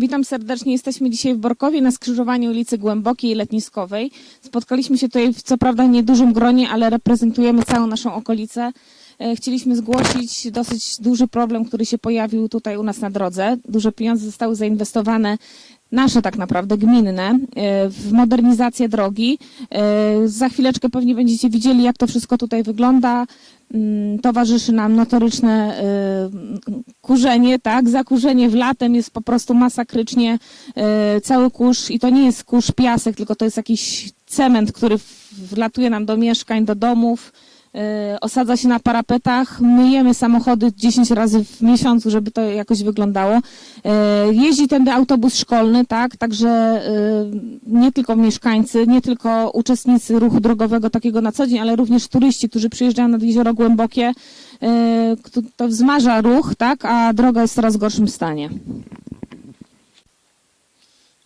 Witam serdecznie. Jesteśmy dzisiaj w Borkowie na skrzyżowaniu ulicy Głębokiej i Letniskowej. Spotkaliśmy się tutaj w co prawda niedużym gronie, ale reprezentujemy całą naszą okolicę. E, Chcieliśmy zgłosić dosyć duży problem, który się pojawił tutaj u nas na drodze. Duże pieniądze zostały zainwestowane, nasze tak naprawdę, gminne, e, w modernizację drogi. E, Za chwileczkę pewnie będziecie widzieli, jak to wszystko tutaj wygląda. Mm, Towarzyszy nam notoryczne e, kurzenie, tak? Zakurzenie w latem jest po prostu masakrycznie cały kurz i to nie jest kurz piasek, tylko to jest jakiś cement, który wlatuje nam do mieszkań, do domów. E, Osadza się na parapetach, myjemy samochody 10 razy w miesiącu, żeby to jakoś wyglądało. E, Jeździ tędy autobus szkolny, tak, także e, nie tylko mieszkańcy, nie tylko uczestnicy ruchu drogowego takiego na co dzień, ale również turyści, którzy przyjeżdżają nad Jezioro Głębokie, to wzmaża ruch, tak, a droga jest w coraz gorszym stanie.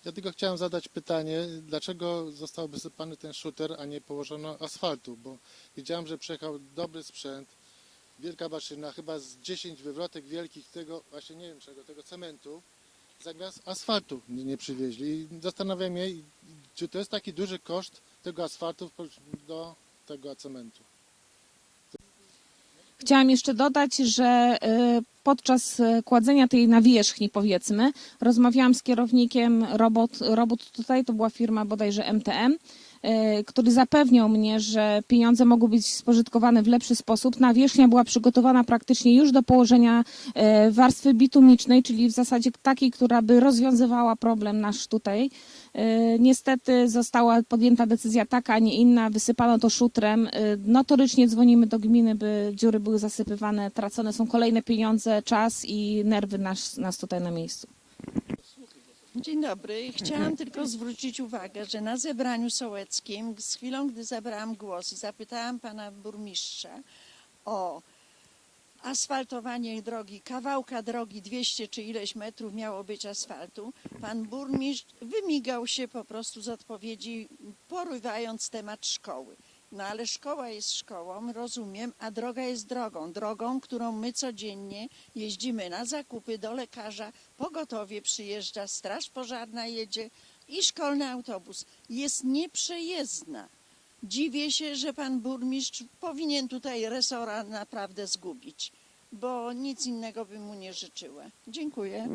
Ja tylko chciałem zadać pytanie, dlaczego został wysypany ten shooter, a nie położono asfaltu, bo widziałem, że przyjechał dobry sprzęt, wielka maszyna, chyba z 10 wywrotek wielkich tego, właśnie nie wiem czego, tego cementu, zamiast asfaltu nie, nie przywieźli. I zastanawiam się, czy to jest taki duży koszt tego asfaltu do tego cementu. Chciałam jeszcze dodać, że y, podczas y, kładzenia tej nawierzchni, powiedzmy, rozmawiałam z kierownikiem robot, robot tutaj, to była firma bodajże MTM, y, który zapewniał mnie, że pieniądze mogą być spożytkowane w lepszy sposób. Nawierzchnia była przygotowana praktycznie już do położenia y, warstwy bitumicznej, czyli w zasadzie takiej, która by rozwiązywała problem nasz tutaj. Y, Niestety została podjęta decyzja taka, a nie inna. Wysypano to szutrem. Y, Notorycznie dzwonimy do gminy, by dziury były zasypywane. Tracone są kolejne pieniądze, czas i nerwy nas, nas tutaj na miejscu. Dzień dobry. Chciałam tylko zwrócić uwagę, że na zebraniu sołeckim, z chwilą, gdy zabrałam głos i zapytałam pana burmistrza o asfaltowanie drogi, kawałka drogi 200 czy ileś metrów miało być asfaltu, pan burmistrz wymigał się po prostu z odpowiedzi, porywając temat szkoły. No ale szkoła jest szkołą, rozumiem, a droga jest drogą. Drogą, którą my codziennie jeździmy na zakupy do lekarza, pogotowie przyjeżdża, straż pożarna jedzie i szkolny autobus. Jest nieprzejezdna. Dziwię się, że pan burmistrz powinien tutaj resora naprawdę zgubić, bo nic innego bym mu nie życzyła. Dziękuję.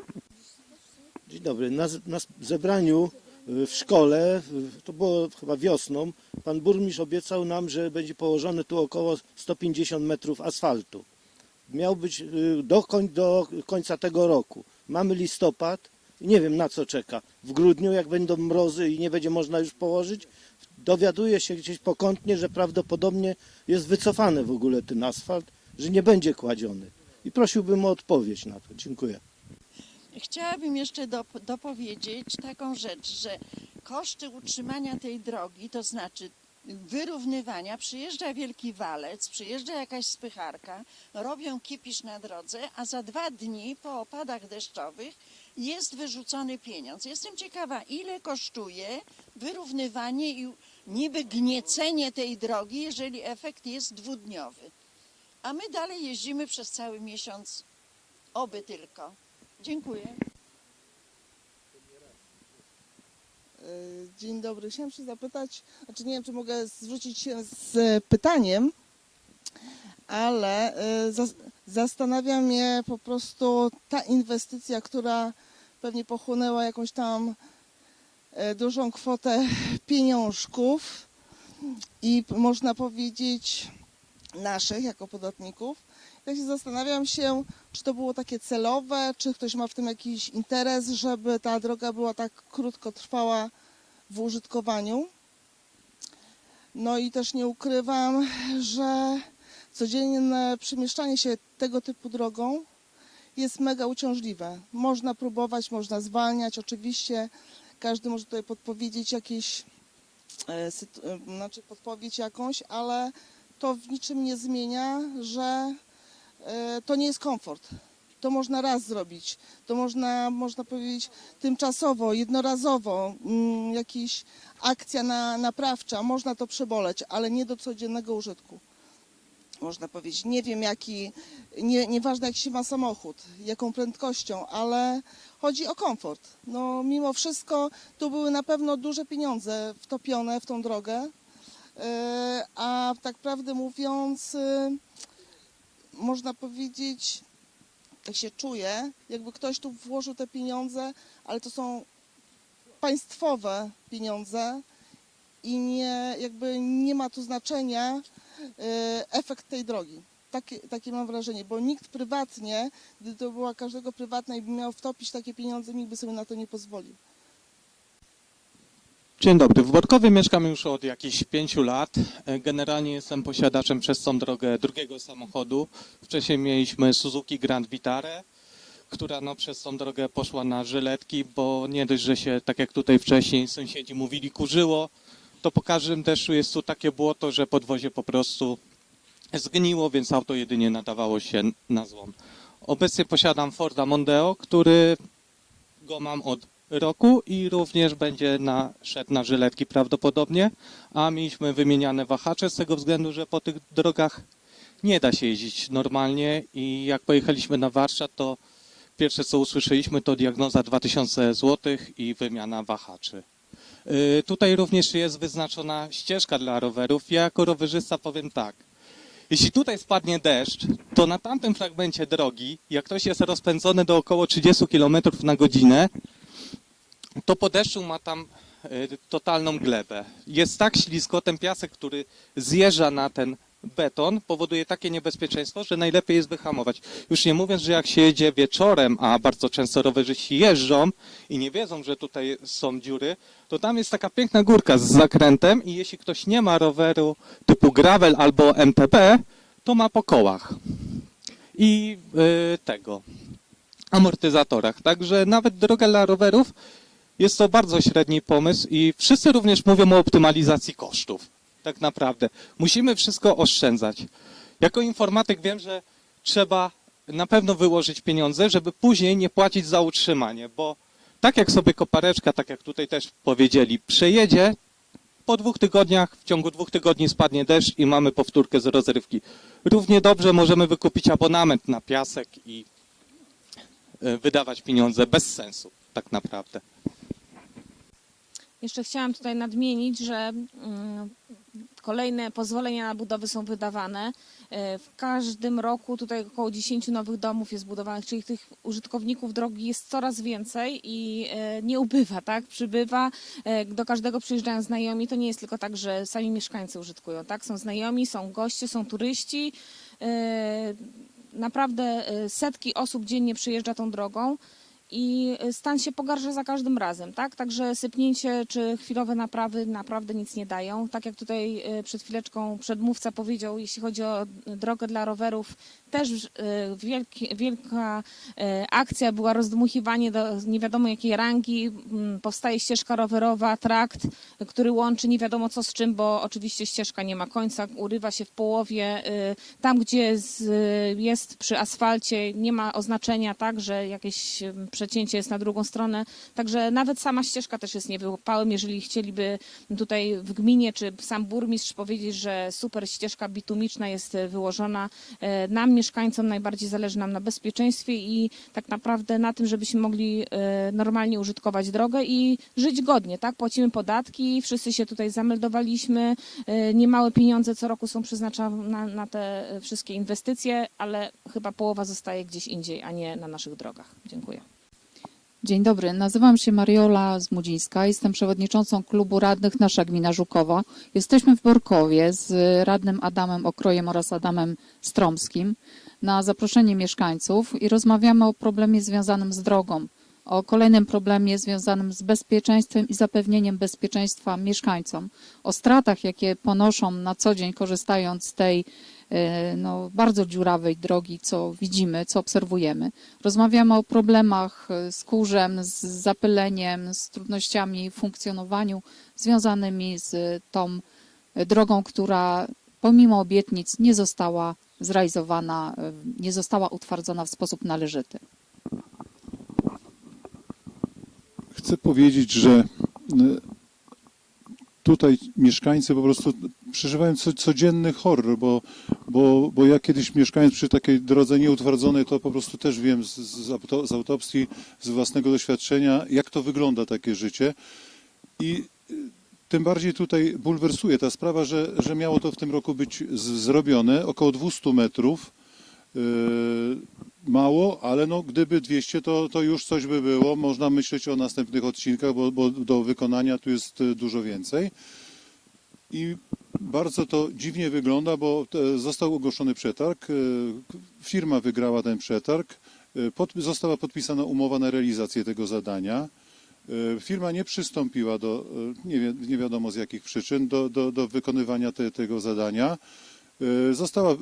Dzień dobry. Na, na zebraniu y, w szkole, to było chyba wiosną, pan burmistrz obiecał nam, że będzie położone tu około 150 metrów asfaltu. Miał być y, do, koń, do końca tego roku. Mamy listopad nie wiem na co czeka. W grudniu, jak będą mrozy i nie będzie można już położyć, dowiaduje się gdzieś pokątnie, że prawdopodobnie jest wycofany w ogóle ten asfalt, że nie będzie kładziony. I prosiłbym o odpowiedź na to. Dziękuję. Chciałabym jeszcze dop- dopowiedzieć taką rzecz, że koszty utrzymania tej drogi, to znaczy wyrównywania, przyjeżdża wielki walec, przyjeżdża jakaś spycharka, robią kipisz na drodze, a za dwa dni po opadach deszczowych jest wyrzucony pieniądz. Jestem ciekawa, ile kosztuje wyrównywanie i niby gniecenie tej drogi, jeżeli efekt jest dwudniowy. A my dalej jeździmy przez cały miesiąc, oby tylko. Dziękuję. Dzień dobry. Chciałam się zapytać, znaczy nie wiem, czy mogę zwrócić się z e, pytaniem, ale e, zas- zastanawia mnie po prostu ta inwestycja, która pewnie pochłonęła jakąś tam e, dużą kwotę pieniążków i można powiedzieć naszych jako podatników. Ja się zastanawiam się, czy to było takie celowe, czy ktoś ma w tym jakiś interes, żeby ta droga była tak krótko trwała w użytkowaniu. No i też nie ukrywam, że codzienne przemieszczanie się tego typu drogą jest mega uciążliwe. Można próbować, można zwalniać, oczywiście każdy może tutaj podpowiedzieć jakieś, e, e, znaczy podpowiedź jakąś, ale to w niczym nie zmienia, że e, to nie jest komfort. To można raz zrobić. To można, można powiedzieć, tymczasowo, jednorazowo, mm, jakaś akcja na, naprawcza, można to przeboleć, ale nie do codziennego użytku. Można powiedzieć, nie wiem jaki, nie, nieważne jaki się ma samochód, jaką prędkością, ale chodzi o komfort. No mimo wszystko tu były na pewno duże pieniądze wtopione w tą drogę, e, a tak prawdę mówiąc, e, można powiedzieć, tak się czuję, jakby ktoś tu włożył te pieniądze, ale to są państwowe pieniądze i nie, jakby nie ma tu znaczenia e, efekt tej drogi. Takie, takie mam wrażenie, bo nikt prywatnie, gdy to była każdego prywatna i by miał wtopić takie pieniądze, nikt by sobie na to nie pozwolił. Dzień dobry. W Borkowie mieszkam już od jakichś pięciu lat. E, Generalnie jestem posiadaczem przez tą drogę drugiego samochodu. Wcześniej mieliśmy Suzuki Grand Vitare, która no, przez tą drogę poszła na żyletki, bo nie dość, że się, tak jak tutaj wcześniej sąsiedzi mówili, kurzyło, to po każdym deszczu jest tu takie błoto, że podwozie po prostu zgniło, więc auto jedynie nadawało się na złom. Obecnie posiadam Forda Mondeo, który go mam od roku i również będzie na, szedł na żyletki prawdopodobnie, a mieliśmy wymieniane wahacze z tego względu, że po tych drogach nie da się jeździć normalnie i jak pojechaliśmy na warsztat, to pierwsze co usłyszeliśmy to diagnoza 2000 zł i wymiana wahaczy. Yy, Tutaj również jest wyznaczona ścieżka dla rowerów. Ja jako rowerzysta powiem tak. Jeśli tutaj spadnie deszcz, to na tamtym fragmencie drogi, jak ktoś jest rozpędzony do około 30 km na godzinę, to po deszczu ma tam y, totalną glebę. Jest tak ślisko, ten piasek, który zjeżdża na ten beton, powoduje takie niebezpieczeństwo, że najlepiej jest wyhamować. Już nie mówiąc, że jak się jedzie wieczorem, a bardzo często rowerzyści jeżdżą i nie wiedzą, że tutaj są dziury, to tam jest taka piękna górka z zakrętem i jeśli ktoś nie ma roweru typu gravel albo MTB, to ma po kołach. I y, tego amortyzatorach. Także nawet droga dla rowerów jest to bardzo średni pomysł i wszyscy również mówią o optymalizacji kosztów. Tak naprawdę. Musimy wszystko oszczędzać. Jako informatyk wiem, że trzeba na pewno wyłożyć pieniądze, żeby później nie płacić za utrzymanie, bo tak jak sobie kopareczka, tak jak tutaj też powiedzieli, przejedzie, po dwóch tygodniach, w ciągu dwóch tygodni spadnie deszcz i mamy powtórkę z rozrywki. Równie dobrze możemy wykupić abonament na piasek i e, wydawać pieniądze bez sensu, tak naprawdę. Jeszcze chciałam tutaj nadmienić, że mm, kolejne pozwolenia na budowy są wydawane. E, W każdym roku tutaj około 10 nowych domów jest budowanych, czyli tych użytkowników drogi jest coraz więcej i e, nie ubywa, tak? Przybywa. E, Do każdego przyjeżdżają znajomi. To nie jest tylko tak, że sami mieszkańcy użytkują, tak? Są znajomi, są goście, są turyści. Naprawdę setki osób dziennie przyjeżdża tą drogą i stan się pogarsza za każdym razem, tak? Także sypnięcie czy chwilowe naprawy naprawdę nic nie dają. Tak jak tutaj e, przed chwileczką przedmówca powiedział, jeśli chodzi o drogę dla rowerów, też e, wielki, wielka e, akcja była rozdmuchiwanie do nie wiadomo jakiej rangi. Mm, Powstaje ścieżka rowerowa, trakt, który łączy nie wiadomo co z czym, bo oczywiście ścieżka nie ma końca, urywa się w połowie. E, Tam, gdzie jest przy asfalcie, nie ma oznaczenia, tak, że jakieś em, przecięcie jest na drugą stronę. Także nawet sama ścieżka też jest niewypałem. Jeżeli chcieliby tutaj w gminie czy sam burmistrz powiedzieć, że super ścieżka bitumiczna jest wyłożona, e, nam mieszkańcom najbardziej zależy nam na bezpieczeństwie i tak naprawdę na tym, żebyśmy mogli e, normalnie użytkować drogę i żyć godnie, tak? Płacimy podatki, wszyscy się tutaj zameldowaliśmy, e, niemałe pieniądze co roku są przeznaczane na, na te wszystkie inwestycje, ale chyba połowa zostaje gdzieś indziej, a nie na naszych drogach. Dziękuję. Dzień dobry, nazywam się Mariola Zmudzińska, jestem przewodniczącą klubu radnych Nasza Gmina Żukowa. Jesteśmy w Borkowie z radnym Adamem Okrojem oraz Adamem Stromskim na zaproszenie mieszkańców i rozmawiamy o problemie związanym z drogą, o kolejnym problemie związanym z bezpieczeństwem i zapewnieniem bezpieczeństwa mieszkańcom, o stratach, jakie ponoszą na co dzień korzystając z tej e, no, bardzo dziurawej drogi, co widzimy, co obserwujemy. Rozmawiamy o problemach e, z kurzem, z zapyleniem, z trudnościami w funkcjonowaniu związanymi z tą e, drogą, która pomimo obietnic nie została zrealizowana, nie została utwardzona w sposób należyty. Chcę powiedzieć, że y, tutaj mieszkańcy po prostu przeżywałem co, codzienny horror, bo, bo, bo ja kiedyś mieszkając przy takiej drodze nieutwardzonej, to po prostu też wiem z, z, auto, z autopsji, z własnego doświadczenia, jak to wygląda takie życie. I y, tym bardziej tutaj bulwersuje ta sprawa, że, że miało to w tym roku być zrobione, około 200 metrów. Yy, mało, ale no, gdyby 200, to, to już coś by było. Można myśleć o następnych odcinkach, bo, bo do wykonania tu jest y, dużo więcej. I bardzo to dziwnie wygląda, bo został ogłoszony przetarg. y, Firma wygrała ten przetarg. y, Pod, została podpisana umowa na realizację tego zadania. Firma nie przystąpiła do, nie, nie wiadomo z jakich przyczyn, do, do, do wykonywania te, tego zadania. Została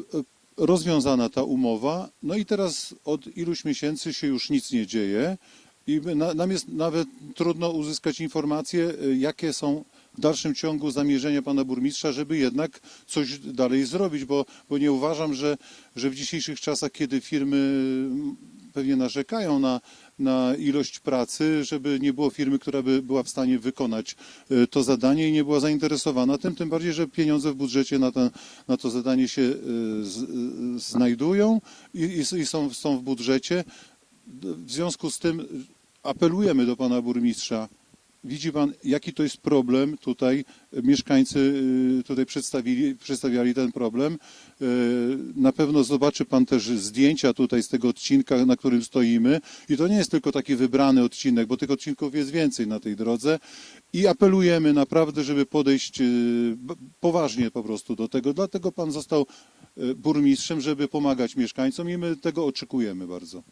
rozwiązana ta umowa, no i teraz od iluś miesięcy się już nic nie dzieje i nam jest nawet trudno uzyskać informacje, y, jakie są w dalszym ciągu zamierzenia pana burmistrza, żeby jednak coś dalej zrobić, bo, bo nie uważam, że, że w dzisiejszych czasach, kiedy firmy mm, pewnie narzekają na, na ilość pracy, żeby nie było firmy, która by była w stanie wykonać y, to zadanie i nie była zainteresowana tym, tym bardziej, że pieniądze w budżecie na, ten, na to zadanie się z, y, znajdują i, i są, są w budżecie. W związku z tym apelujemy do pana burmistrza. Widzi pan, jaki to jest problem tutaj? Mieszkańcy y, tutaj przedstawili, przedstawiali ten problem. Y, Na pewno zobaczy pan też zdjęcia tutaj z tego odcinka, na którym stoimy. I to nie jest tylko taki wybrany odcinek, bo tych odcinków jest więcej na tej drodze. I apelujemy naprawdę, żeby podejść poważnie po prostu do tego. Dlatego pan został burmistrzem, żeby pomagać mieszkańcom i my tego oczekujemy bardzo.